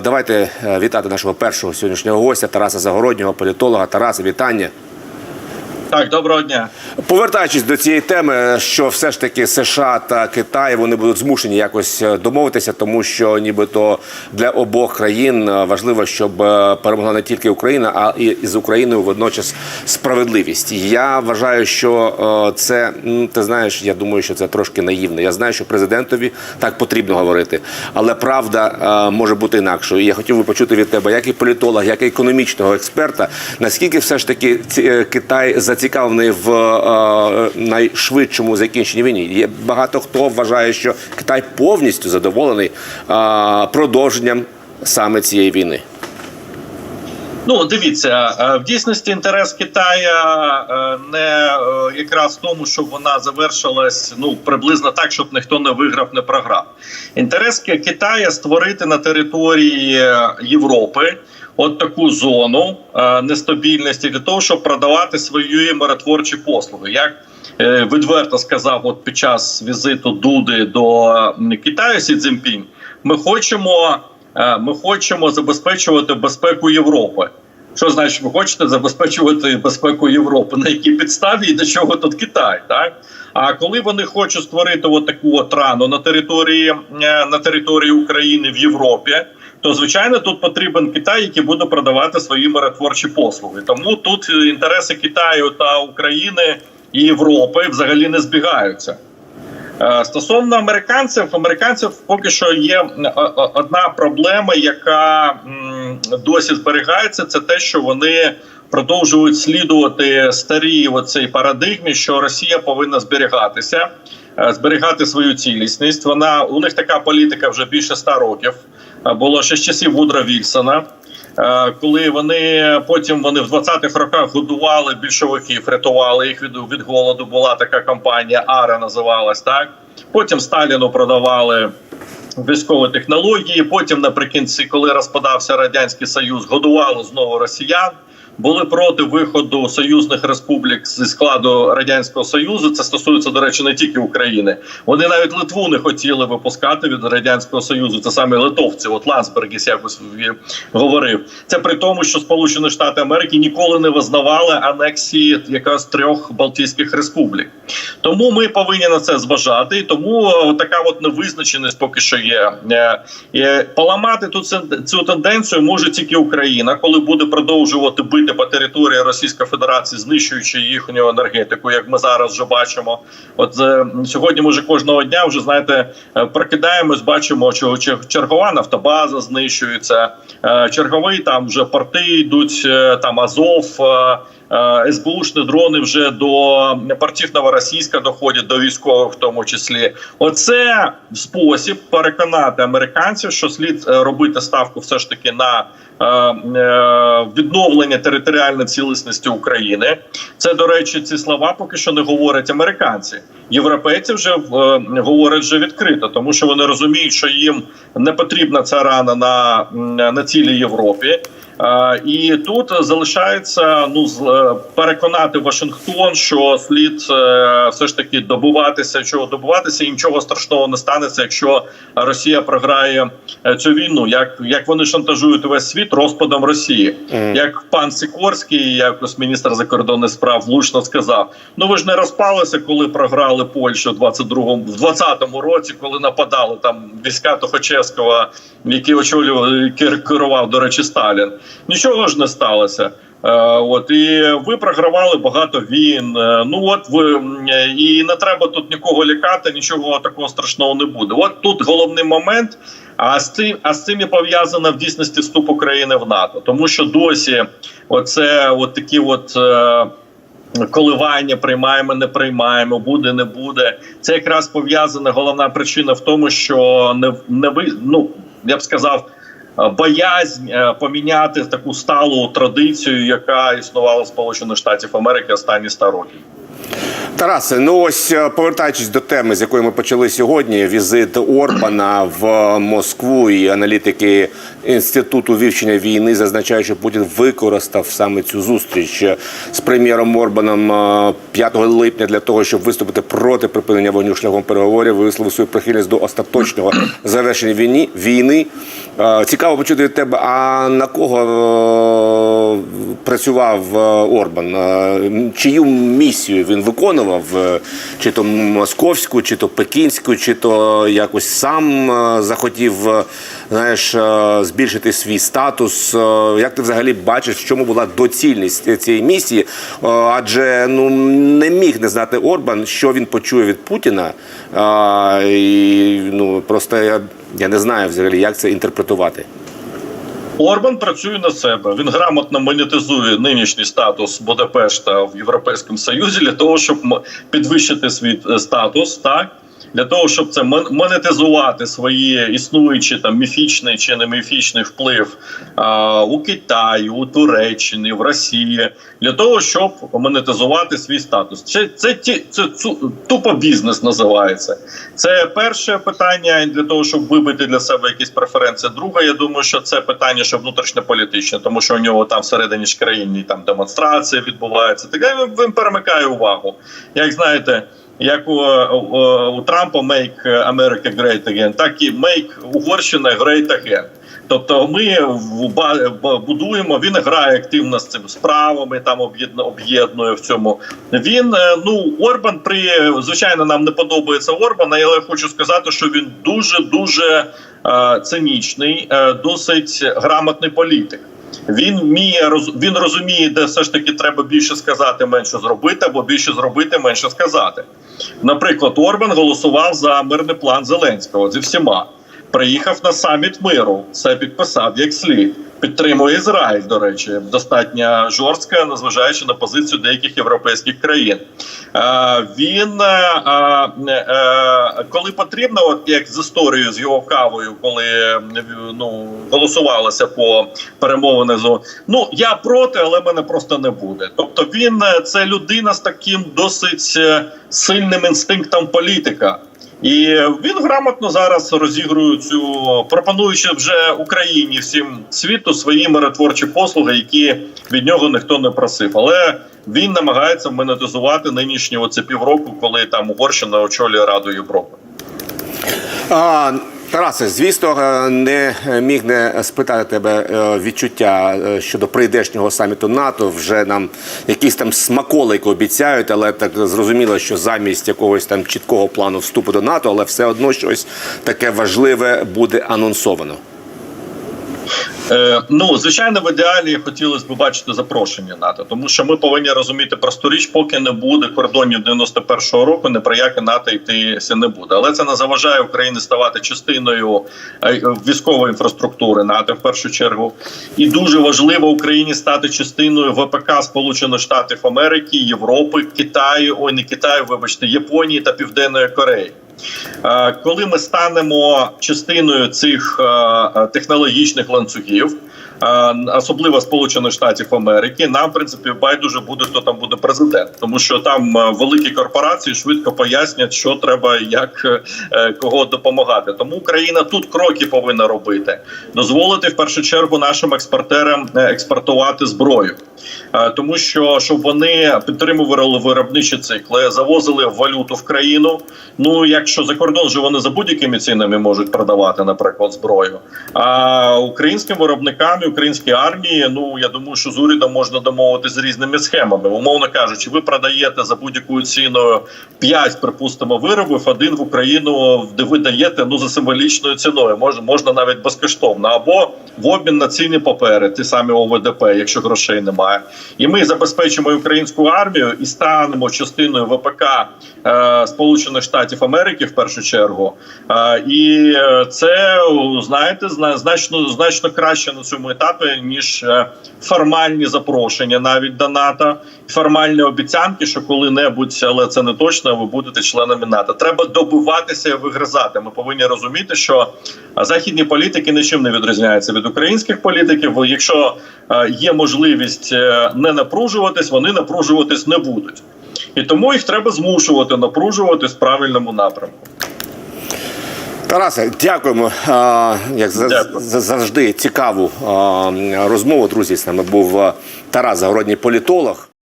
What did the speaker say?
давайте е, вітати нашого першого сьогоднішнього гостя Тараса Загороднього, політолога. Тараса, вітання. Так, доброго дня. Повертаючись до цієї теми, що все ж таки США та Китай вони будуть змушені якось е, домовитися, тому що нібито для обох країн е, важливо, щоб е, перемогла не тільки Україна, а і з Україною водночас справедливість. Я вважаю, що це ти знаєш, я думаю, що це трошки наївно. Я знаю, що президентові так потрібно говорити, але правда може бути інакшою. Я хотів би почути від тебе, як і політолога, як і економічного експерта, наскільки все ж таки Китай зацікавлений в е, найшвидшому закінченні війни. Є багато хто вважає, що Китай повністю задоволений е, продовженням саме цієї війни. Ну, дивіться, е, в дійсності інтерес Китая е, не е, якраз в тому, щоб вона завершилась ну приблизно так, щоб ніхто не виграв, не програв. Інтерес Ки- Китая створити на території Європи от таку зону е, нестабільності для того, щоб продавати свої миротворчі послуги. Як е, відверто сказав, от під час візиту Дуди до Китаю Сі Цзіньпінь, ми хочемо. Е, Ми хочемо забезпечувати безпеку Європи. Що значить, ви хочете забезпечувати безпеку Європи? На якій підставі і до чого тут Китай? Так а коли вони хочуть створити от таку от рану на території на території України в Європі, то звичайно тут потрібен Китай, який буде продавати свої миротворчі послуги. Тому тут інтереси Китаю та України і Європи взагалі не збігаються. Е, Стосовно американців, американців поки що є е, е, одна проблема, яка досі зберігається. Це те, що вони продовжують слідувати старій оцій парадигмі, що Росія повинна зберігатися, е, зберігати свою цілісність. Вона у них така політика вже більше ста років. Е, Було ще з часів Вудра Вільсона. Е, Коли вони потім вони в 20-х роках годували більшовиків, рятували їх від, від голоду. Була така кампанія Ара називалась так. Потім Сталіну продавали військові технології. Потім, наприкінці, коли розпадався радянський союз, годували знову росіян. Були проти виходу союзних республік зі складу радянського союзу. Це стосується, до речі, не тільки України. Вони навіть Литву не хотіли випускати від радянського союзу. Це саме литовці. От Лансбергіс якось говорив. Це при тому, що Сполучені Штати Америки ніколи не визнавали анексії якраз трьох Балтійських республік. Тому ми повинні на це зважати. І тому е, така от невизначеність поки що є. Е, е, Поламати тут цю тенденцію може тільки Україна, коли буде продовжувати бити по території Російської Федерації, знищуючи їхню енергетику, як ми зараз вже бачимо. От е, сьогодні ми вже кожного дня вже знаєте, е, прокидаємось, бачимо, що чер- чергова нафтобаза знищується, е, черговий там вже порти йдуть, е, там Азов. Е, СБУшні дрони вже до портів Новоросійська доходять до військових, в тому числі. Оце спосіб переконати американців, що слід е, робити ставку все ж таки на е, е, відновлення територіальної цілісності України. Це до речі, ці слова поки що не говорять американці. Європейці вже е, говорять вже відкрито, тому що вони розуміють, що їм не потрібна ця рана на, на цілій Європі. Е, І тут залишається ну е, переконати Вашингтон, що слід е, все ж таки добуватися, чого добуватися, і нічого страшного не станеться, якщо Росія програє цю війну. Як як вони шантажують весь світ розпадом Росії, як пан Сікорський, якось міністр закордонних справ влучно сказав: ну ви ж не розпалися, коли програли Польщу в 22-му, в 20-му році, коли нападали там війська Тухачевського, які очолював кер- керував, до речі, Сталін. Нічого ж не сталося. Е, От і ви програвали багато війн. Е, Ну от ви і не треба тут нікого лякати, нічого такого страшного не буде. От тут головний момент. А з цим а з цим і пов'язано в дійсності вступ України в НАТО, тому що досі оце от такі от. е, Коливання приймаємо, не приймаємо, буде, не буде. Це якраз пов'язана головна причина в тому, що не не ви ну я б сказав, боязнь е, поміняти таку сталу традицію, яка існувала в Сполучених Штатів Америки останні 100 років. Тарасе, ну ось е, повертаючись до теми, з якої ми почали сьогодні, візит Орбана в Москву і аналітики інституту вивчення війни зазначають, що Путін використав саме цю зустріч е, з прем'єром Орбаном е, 5 липня для того, щоб виступити проти припинення вогню шляхом переговорів, висловив свою прихильність до остаточного завершення війни. війни. Е, Цікаво почути від тебе, а на кого е, працював е, Орбан? Е, Чию місію він виконував? Е, Чи то московську, чи то пекінську, чи то якось сам е, захотів е, знаєш, е, збільшити свій статус? Як ти взагалі бачиш, в чому була доцільність цієї місії? Адже ну не міг не знати Орбан, що він почує від Путіна. І ну просто я, я не знаю взагалі, як це інтерпретувати. Орбан працює на себе. Він грамотно монетизує нинішній статус Будапешта в Європейському Союзі для того, щоб підвищити свій е, статус, так для того, щоб це мон- монетизувати свої існуючі там міфічний чи не міфічний вплив а, у Китаї, у Туреччині, в Росії, для того, щоб монетизувати свій статус. Це це ті це тупо бізнес називається. Це перше питання для того, щоб вибити для себе якісь преференції. Друге, я думаю, що це питання, що внутрішньополітичне, тому що у нього там всередині ж країні там демонстрації відбуваються. Таке він, він перемикає увагу. Як знаєте. Як у, у, Трампа «Make America Great Again», так і «Make Угорщина Great Again». Тобто ми будуємо. Він грає активно з цим справами, там об'єднує в цьому. Він е, ну Орбан при звичайно нам не подобається Орбан, але я хочу сказати, що він дуже дуже е, цинічний, е, досить грамотний політик. Він вміє він розуміє, де все ж таки треба більше сказати, менше зробити, або більше зробити, менше сказати. Наприклад, Орбан голосував за мирний план Зеленського зі всіма. Приїхав на саміт миру, все підписав як слід. Підтримує Ізраїль, до речі, достатньо жорстко, незважаючи на позицію деяких європейських країн. Е, він е, е, коли потрібно, от як з історією з його кавою, коли ну голосувалося по перемовинах з ну я проти, але мене просто не буде. Тобто він це людина з таким досить сильним інстинктом політика. І він грамотно зараз розігрує цю, пропонуючи вже Україні всім світу свої миротворчі послуги, які від нього ніхто не просив. Але він намагається монетизувати нинішні оце півроку, коли там Угорщина очолює Раду Європи. А, Тарасе, звісно, е, не міг не спитати тебе е, відчуття е, щодо прийдешнього саміту НАТО. Вже нам якісь там смаколики обіцяють, але так зрозуміло, що замість якогось там чіткого плану вступу до НАТО, але все одно щось таке важливе буде анонсовано. Е, ну звичайно, в ідеалі хотілося б бачити запрошення НАТО, тому що ми повинні розуміти просту річ, поки не буде кордонів 91-го року, не про яке НАТО йтися не буде. Але це не заважає Україні ставати частиною е, військової інфраструктури НАТО в першу чергу. І дуже важливо Україні стати частиною ВПК Сполучених Штатів Америки, Європи, Китаю, ой, не Китаю, вибачте, Японії та Південної Кореї. Е, Коли ми станемо частиною цих е, е, технологічних ланцюгів, особливо Сполучених Штатів Америки, нам в принципі байдуже буде, хто там буде президент, тому що там е, великі корпорації швидко пояснять, що треба, як е, кого допомагати. Тому Україна тут кроки повинна робити, дозволити в першу чергу нашим експортерам е, експортувати зброю, тому що щоб вони підтримували виробничі цикли, завозили валюту в країну. Ну якщо за кордон же вони за будь-якими цінами можуть продавати, наприклад, зброю. А українським виробникам українській армії, ну я думаю, що з урядом можна домовитися з різними схемами. Умовно кажучи, ви продаєте за будь-якою ціною 5, припустимо, виробів, один в Україну де ви даєте ну за символічною ціною. Можна можна навіть безкоштовно, або в обмін на цінні папери, ті самі ОВДП, якщо грошей немає. І ми забезпечимо українську армію і станемо частиною ВПК е, Сполучених Штатів Америки в першу чергу. Е, і е, це знаєте, значно значно краще на цьому етапі ніж е, формальні запрошення навіть до НАТО, формальні обіцянки, що коли-небудь, але це не точно, ви будете членами НАТО. Треба добиватися і вигризати. Ми повинні розуміти, що західні політики нічим не відрізняються від українських політиків. Якщо е, є можливість е, не напружуватись, вони напружуватись не будуть. І тому їх треба змушувати, напружувати в правильному напрямку. Тарасе, дякуємо. Як завжди цікаву розмову. Друзі, з нами був Тарас Загородній політолог.